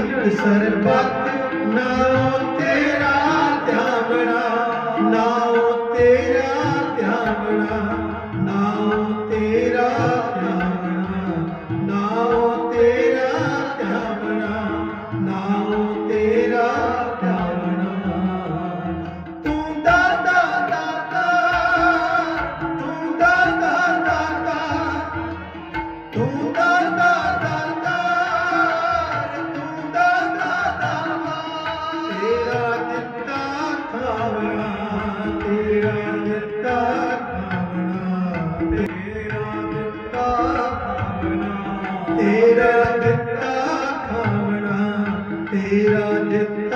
ਜਗਤ ਸਰਬਤ ਨਾਉ ਤੇਰਾ ਧਿਆਵਣਾ ਨਾਉ ਤੇਰਾ ਧਿਆਵਣਾ ਨਾਉ ਤੇਰਾ ਧਿਆਵਣਾ ਨਾਉ ਤੇਰਾ ਧਿਆਵਣਾ ਨਾਉ ਤੇਰਾ ਧਿਆਵਣਾ ਤੂੰ ਦਾਤਾ ਦਾਤਾ ਤੂੰ ਦਾਤਾ ਦਾਤਾ ਤੂੰ ਦਾਤਾ ਤੇਰਾ ਦਿੱਤਾ ਖਾਵਣਾ ਤੇਰਾ ਦਿੱਤਾ